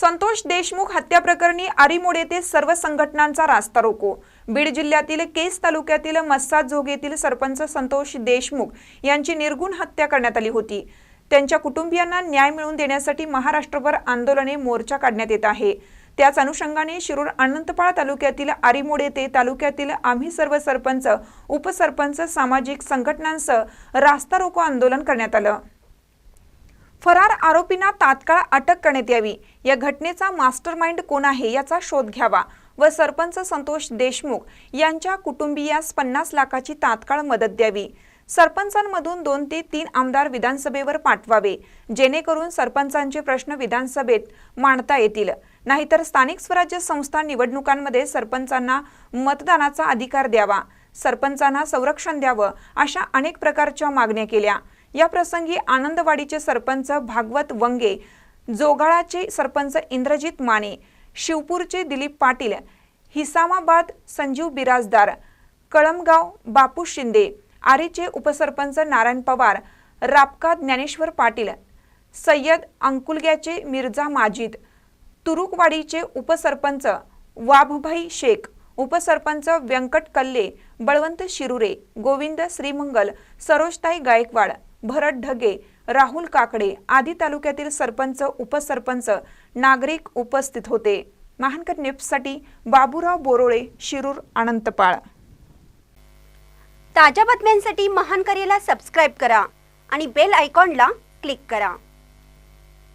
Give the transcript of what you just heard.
संतोष देशमुख हत्या प्रकरणी आरिमोड येथे सर्व संघटनांचा रास्ता रोको. बीड जिल्ह्यातील केस तालुक्यातील मस्साद जोग येथील सरपंच संतोष देशमुख यांची निर्गुण हत्या करण्यात आली होती. त्यांच्या कुटुंबियांना न्याय मिळवून देण्यासाठी महाराष्ट्रभर आंदोलने मोर्चा काढण्यात येत आहे. त्याच अनुषंगाने शिरूर अनंतपाळ तालुक्यातील आरिमोड येथे तालुक्यातील आम्ही सर्व सरपंच उपसरपंच सामाजिक संघटनांसह रास्ता रोको आंदोलन करण्यात आलं. फरार आरोपींना तात्काळ अटक करण्यात यावी. या घटनेचा मास्टरमाइंड कोण आहे याचा शोध घ्यावा. व सरपंच संतोष देशमुख यांच्या कुटुंबियास पन्नास लाखाची तात्काळ मदत द्यावी. सरपंचांमधून दोन ते तीन आमदार विधानसभेवर पाठवावे. जेणेकरून सरपंचांचे प्रश्न विधानसभेत मांडता येतील. नाहीतर स्थानिक स्वराज्य संस्था निवडणुकांमध्ये सरपंचांना मतदानाचा अधिकार द्यावा. सरपंचांना संरक्षण द्यावं अशा अनेक प्रकारच्या मागण्या केल्या. या प्रसंगी आनंदवाडीचे सरपंच भागवत वंगे जोगाळाचे सरपंच इंद्रजित माने शिवपूरचे दिलीप पाटील हिसामाबाद संजीव बिराजदार कळमगाव बापू शिंदे आरेचे उपसरपंच नारायण पवार रापका ज्ञानेश्वर पाटील सय्यद अंकुलग्याचे मिर्झा माजिद तुरुकवाडीचे उपसरपंच वाभभाई शेख उपसरपंच व्यंकट कल्ले बळवंत शिरुरे गोविंद श्रीमंगल सरोजताई गायकवाड भरत ढगे राहुल काकडे आदी तालुक्यातील सरपंच उपसरपंच नागरिक उपस्थित होते. महानकर न्यूजसाठी बाबूराव बोरोळे शिरूर अनंतपाळ. ताज्या बातम्यांसाठी महान सबस्क्राईब करा आणि बेल आयकॉनला क्लिक करा.